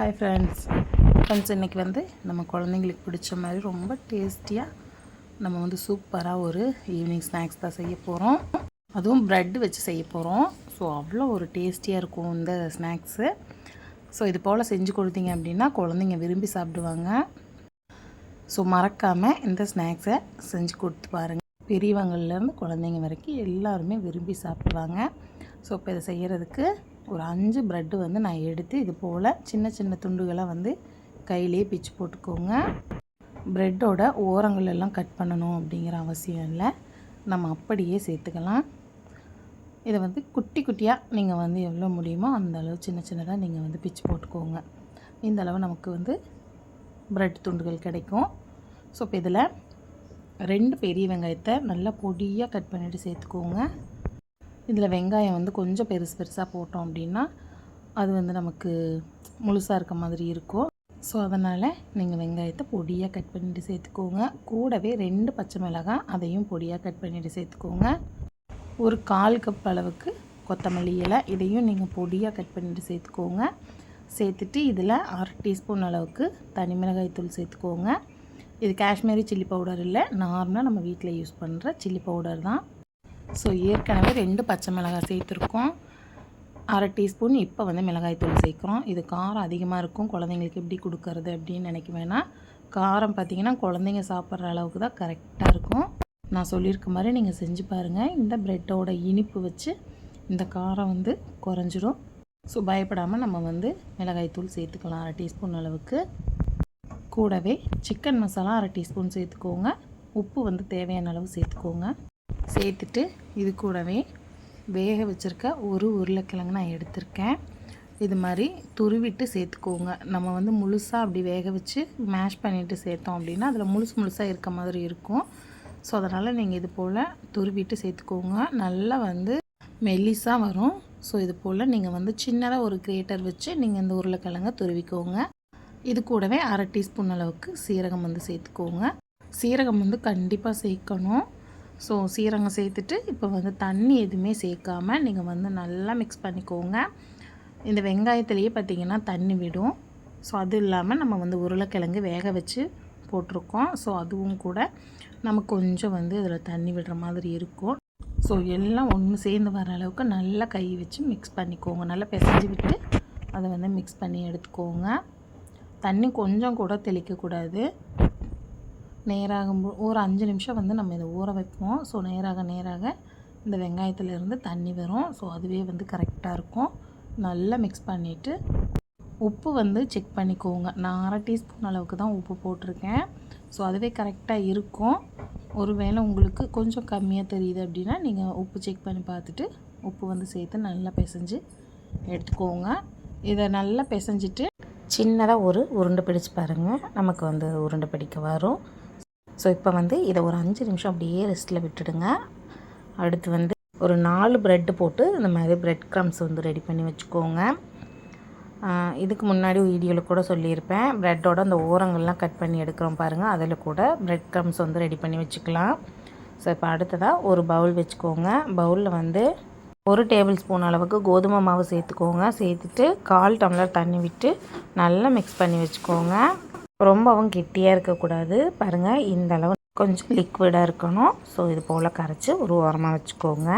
Hi friends friends இன்றைக்கி வந்து நம்ம குழந்தைங்களுக்கு பிடிச்ச மாதிரி ரொம்ப டேஸ்டியாக நம்ம வந்து சூப்பராக ஒரு ஈவினிங் ஸ்நாக்ஸ் தான் செய்ய போகிறோம் அதுவும் ப்ரெட் வச்சு செய்ய போகிறோம் ஸோ அவ்வளோ ஒரு டேஸ்டியாக இருக்கும் இந்த ஸ்நாக்ஸு ஸோ இது போல் செஞ்சு கொடுத்தீங்க அப்படின்னா குழந்தைங்க விரும்பி சாப்பிடுவாங்க. ஸோ மறக்காமல் இந்த ஸ்நாக்ஸை செஞ்சு கொடுத்து பாருங்கள் பெரியவங்கள்லேருந்து குழந்தைங்க வரைக்கும் எல்லாருமே விரும்பி சாப்பிடுவாங்க. ஸோ இப்போ இதை செய்கிறதுக்கு ஒரு அஞ்சு ப்ரெட்டு வந்து நான் எடுத்து இது போல் சின்ன சின்ன துண்டுகளாக வந்து கையிலே பிச்சு போட்டுக்கோங்க. ப்ரெட்டோட ஓரங்கள் எல்லாம் கட் பண்ணணும் அப்படிங்கிற அவசியம் இல்லை. நம்ம அப்படியே சேர்த்துக்கலாம். இதை வந்து குட்டி குட்டியாக நீங்கள் வந்து எவ்வளோ முடியுமோ அந்த அளவு சின்ன சின்னதாக நீங்கள் வந்து பிச்சு போட்டுக்கோங்க. இந்த அளவு நமக்கு வந்து ப்ரெட் துண்டுகள் கிடைக்கும். ஸோ இப்போ இதில் ரெண்டு பெரிய வெங்காயத்தை நல்லா பொடியாக கட் பண்ணிவிட்டு சேர்த்துக்கோங்க. இதில் வெங்காயம் வந்து கொஞ்சம் பெருசு பெருசாக போட்டோம் அப்படின்னா அது வந்து நமக்கு முழுசாக இருக்க மாதிரி இருக்கும். ஸோ அதனால் நீங்கள் வெங்காயத்தை பொடியாக கட் பண்ணிவிட்டு சேர்த்துக்கோங்க. கூடவே ரெண்டு பச்சை மிளகாய் அதையும் பொடியாக கட் பண்ணிவிட்டு சேர்த்துக்கோங்க. ஒரு கால் கப் அளவுக்கு கொத்தமல்லி இலை இதையும் நீங்கள் பொடியாக கட் பண்ணிவிட்டு சேர்த்துக்கோங்க. சேர்த்துட்டு இதில் அரை டீஸ்பூன் அளவுக்கு தனி மிளகாய் தூள் சேர்த்துக்கோங்க. இது காஷ்மீரி சில்லி பவுடர் இல்லை நார்மலாக நம்ம வீட்டில் யூஸ் பண்ணுற சில்லி பவுடர் தான். ஸோ ஏற்கனவே ரெண்டு பச்சை மிளகாய் சேர்த்துருக்கோம். அரை டீஸ்பூன் இப்போ வந்து மிளகாய்த்தூள் சேர்க்குறோம். இது காரம் அதிகமாக இருக்கும். குழந்தைங்களுக்கு எப்படி கொடுக்கறது அப்படின்னு நினைக்க வேணாம். காரம் பார்த்திங்கன்னா குழந்தைங்க சாப்பிட்ற அளவுக்கு தான் கரெக்டாக இருக்கும். நான் சொல்லியிருக்க மாதிரி நீங்கள் செஞ்சு பாருங்கள் இந்த ப்ரெட்டோட இனிப்பு வச்சு இந்த காரம் வந்து குறைஞ்சிரும். ஸோ பயப்படாமல் நம்ம வந்து மிளகாய்த்தூள் சேர்த்துக்கலாம் அரை டீஸ்பூன் அளவுக்கு. கூடவே சிக்கன் மசாலா அரை டீஸ்பூன் சேர்த்துக்கோங்க. உப்பு வந்து தேவையான அளவு சேர்த்துக்கோங்க. சேர்த்துட்டு இது கூடவே வேக வச்சுருக்க ஒரு உருளைக்கிழங்கு நான் எடுத்திருக்கேன். இது மாதிரி துருவிட்டு சேர்த்துக்கோங்க. நம்ம வந்து முழுசாக அப்படி வேக வச்சு மேஷ் பண்ணிவிட்டு சேர்த்தோம் அப்படின்னா அதில் முழுசு முழுசாக இருக்க மாதிரி இருக்கும். ஸோ அதனால் நீங்கள் இது போல் துருவிட்டு சேர்த்துக்கோங்க. நல்லா வந்து மெல்லிஸாக வரும். ஸோ இது போல் நீங்கள் வந்து சின்னதாக ஒரு கிரேட்டர் வச்சு நீங்கள் இந்த உருளைக்கிழங்க துருவிக்கோங்க. இது கூடவே அரை டீஸ்பூன் அளவுக்கு சீரகம் வந்து சேர்த்துக்கோங்க. சீரகம் வந்து கண்டிப்பாக சேர்க்கணும். ஸோ சீரகம் சேர்த்துட்டு இப்போ வந்து தண்ணி எதுவுமே சேர்க்காமல் நீங்கள் வந்து நல்லா மிக்ஸ் பண்ணிக்கோங்க. இந்த வெங்காயத்துலேயே பார்த்திங்கன்னா தண்ணி விடும். ஸோ அது இல்லாமல் நம்ம வந்து உருளைக்கிழங்கு வேக வச்சு போட்டிருக்கோம். ஸோ அதுவும் கூட நம்ம கொஞ்சம் வந்து இதில் தண்ணி விடுற மாதிரி இருக்கும். ஸோ எல்லாம் ஒன்று சேர்ந்து வர அளவுக்கு நல்லா கை வச்சு மிக்ஸ் பண்ணிக்கோங்க. நல்லா பிசைஞ்சு விட்டு அதை வந்து மிக்ஸ் பண்ணி எடுத்துக்கோங்க. தண்ணி கொஞ்சம் கூட தெளிக்கக்கூடாது. நேராகும் ஒரு அஞ்சு நிமிஷம் வந்து நம்ம இதை ஊற வைப்போம். ஸோ நேராக நேராக இந்த வெங்காயத்துலேருந்து தண்ணி வரும். ஸோ அதுவே வந்து கரெக்டாக இருக்கும். நல்லா மிக்ஸ் பண்ணிவிட்டு உப்பு வந்து செக் பண்ணிக்கோங்க. நான் அரை டீஸ்பூன் அளவுக்கு தான் உப்பு போட்டிருக்கேன். ஸோ அதுவே கரெக்டாக இருக்கும். ஒருவேளை உங்களுக்கு கொஞ்சம் கம்மியாக தெரியுது அப்படின்னா நீங்கள் உப்பு செக் பண்ணி பார்த்துட்டு உப்பு வந்து சேர்த்து நல்லா பிசைஞ்சு எடுத்துக்கோங்க. இதை நல்லா பிசைஞ்சிட்டு சின்னதாக ஒரு உருண்டை பிடிச்சு பாருங்கள் நமக்கு வந்து உருண்டை பிடிக்க வரும். ஸோ இப்போ வந்து இதை ஒரு அஞ்சு நிமிஷம் அப்படியே ரெஸ்ட்டில் விட்டுடுங்க. அடுத்து வந்து ஒரு நாலு ப்ரெட்டு போட்டு இந்த மாதிரி ப்ரெட் க்ரம்ஸ் வந்து ரெடி பண்ணி வச்சுக்கோங்க. இதுக்கு முன்னாடி வீடியோவில் கூட சொல்லியிருப்பேன். ப்ரெட்டோட அந்த ஓரங்கள்லாம் கட் பண்ணி எடுக்கிறோம் பாருங்கள் அதில் கூட ப்ரெட் க்ரம்ஸ் வந்து ரெடி பண்ணி வச்சுக்கலாம். ஸோ இப்போ அடுத்ததாக ஒரு பவுல் வச்சுக்கோங்க. பவுலில் வந்து ஒரு டேபிள் ஸ்பூன் அளவுக்கு கோதுமை மாவு சேர்த்துக்கோங்க. சேர்த்துட்டு கால் டம்ளர் தண்ணி விட்டு நல்லா மிக்ஸ் பண்ணி வச்சுக்கோங்க. ரொம்பவும் கெட்டியாக இருக்கக்கூடாது. பாருங்கள் இந்த அளவு கொஞ்சம் லிக்விடாக இருக்கணும். ஸோ இது போல் கரைச்சி ஒரு ஓரமாக வச்சுக்கோங்க.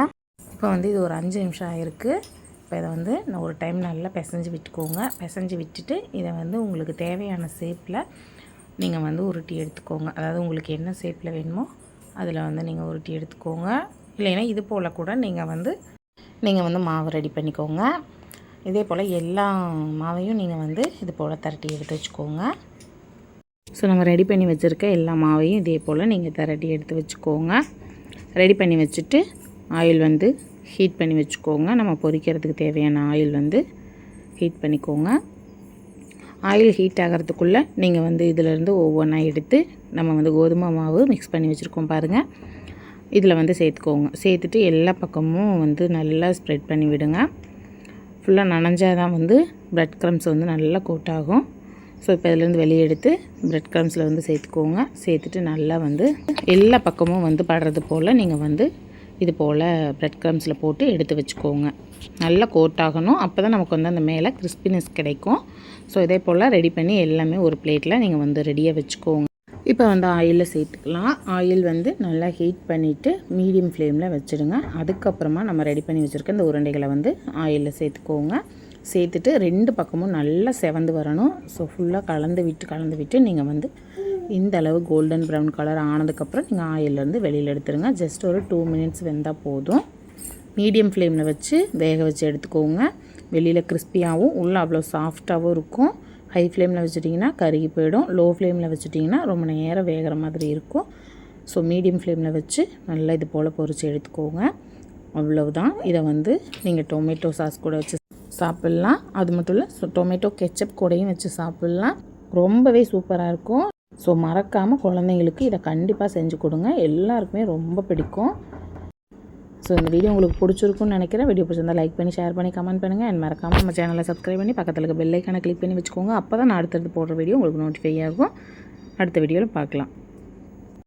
இப்போ வந்து இது ஒரு அஞ்சு நிமிஷம் ஆகிருக்கு இப்போ இதை வந்து நான் ஒரு டைம் நல்லா பிசைஞ்சு விட்டுக்கோங்க. பிசைஞ்சு விட்டுட்டு இதை வந்து உங்களுக்கு தேவையான ஷேப்பில் நீங்கள் வந்து உருட்டி எடுத்துக்கோங்க. அதாவது உங்களுக்கு என்ன ஷேப்பில் வேணுமோ அதில் வந்து நீங்கள் உருட்டி எடுத்துக்கோங்க. இல்லைன்னா இது போல் கூட நீங்கள் வந்து நீங்கள் வந்து மாவு ரெடி பண்ணிக்கோங்க. இதே போல் எல்லா மாவையும் நீங்கள் வந்து இது போல் திரட்டி எடுத்து வச்சுக்கோங்க. ஸோ நம்ம ரெடி பண்ணி வச்சுருக்க எல்லா மாவையும் இதே போல் நீங்கள் திரட்டி எடுத்து வச்சுக்கோங்க. ரெடி பண்ணி வச்சுட்டு ஆயில் வந்து ஹீட் பண்ணி வச்சுக்கோங்க. நம்ம பொரிக்கிறதுக்கு தேவையான ஆயில் வந்து ஹீட் பண்ணிக்கோங்க. ஆயில் ஹீட் ஆகிறதுக்குள்ளே நீங்கள் வந்து இதிலேருந்து ஒவ்வொன்றா எடுத்து நம்ம வந்து கோதுமை மாவு மிக்ஸ் பண்ணி வச்சுருக்கோம் பாருங்கள் இதில் வந்து சேர்த்துக்கோங்க. சேர்த்துட்டு எல்லா பக்கமும் வந்து நல்லா ஸ்ப்ரெட் பண்ணி விடுங்க. ஃபுல்லாக நனைஞ்சால் தான் வந்து ப்ரெட் க்ரம்ஸ் வந்து நல்லா கோட் ஆகும். ஸோ இப்போ இதிலேருந்து வெளியே எடுத்து ப்ரெட் க்ரம்ஸில் வந்து சேர்த்துக்கோங்க. சேர்த்துட்டு நல்லா வந்து எல்லா பக்கமும் வந்து படுறது போல் நீங்கள் வந்து இது போல் ப்ரெட் க்ரம்ஸில் போட்டு எடுத்து வச்சுக்கோங்க. நல்லா கோட் ஆகணும். அப்போ தான் நமக்கு வந்து அந்த மேலே கிறிஸ்பினஸ் கிடைக்கும். ஸோ இதே போல் ரெடி பண்ணி எல்லாமே ஒரு பிளேட்டில் நீங்கள் வந்து ரெடியாக வச்சுக்கோங்க. இப்போ வந்து ஆயிலில் சேர்த்துக்கலாம். ஆயில் வந்து நல்லா ஹீட் பண்ணிவிட்டு மீடியம் ஃப்ளேமில் வச்சுடுங்க. அதுக்கப்புறமா நம்ம ரெடி பண்ணி வச்சுருக்க இந்த உருண்டைகளை வந்து ஆயிலில் சேர்த்துக்கோங்க. சேர்த்துட்டு ரெண்டு பக்கமும் நல்லா செவந்து வரணும். ஸோ ஃபுல்லாக கலந்து விட்டு கலந்து விட்டு நீங்கள் வந்து இந்த அளவு கோல்டன் ப்ரௌன் கலர் ஆனதுக்கப்புறம் நீங்கள் ஆயிலேருந்து வெளியில் எடுத்துருங்க. ஜஸ்ட் ஒரு டூ மினிட்ஸ் வெந்தால் போதும். மீடியம் ஃப்ளேமில் வச்சு வேக வச்சு எடுத்துக்கோங்க. வெளியில் கிறிஸ்பியாகவும் உள்ளே அவ்வளோ சாஃப்டாகவும் இருக்கும். ஹை ஃப்ளேமில் வச்சுட்டிங்கன்னா கருகி போயிடும். லோ ஃப்ளேமில் வச்சுட்டிங்கன்னா ரொம்ப நேரம் வேகிற மாதிரி இருக்கும். ஸோ மீடியம் ஃப்ளேமில் வச்சு நல்லா இது போல் பொரித்து எடுத்துக்கோங்க. அவ்வளவுதான். இதை வந்து நீங்கள் டொமேட்டோ சாஸ் கூட வச்சு சாப்பிட்லாம். அது மட்டும் இல்லை ஸோ டொமேட்டோ கெச்சப் கூடையும் வச்சு சாப்பிட்லாம். ரொம்பவே சூப்பராக இருக்கும். ஸோ மறக்காமல் குழந்தைங்களுக்கு இதை கண்டிப்பாக செஞ்சு கொடுங்க. எல்லாருக்குமே ரொம்ப பிடிக்கும். ஸோ இந்த வீடியோ உங்களுக்கு பிடிச்சிருக்கும்னு நினைக்கிறேன். வீடியோ பிடிச்சிருந்தா லைக் பண்ணி ஷேர் பண்ணி கமெண்ட் பண்ணுங்கள் அண்ட் மறக்காமல் நம்ம சேனலை சப்ஸ்கிரைப் பண்ணி பக்கத்தில் இருக்க பெல்லைக்கான கிளிக் பண்ணி வச்சுக்கோங்க. அப்போ தான் நான் அடுத்தடுத்து போடுற வீடியோ உங்களுக்கு நோட்டிஃபை ஆகும். அடுத்த வீடியோவில் பார்க்கலாம்.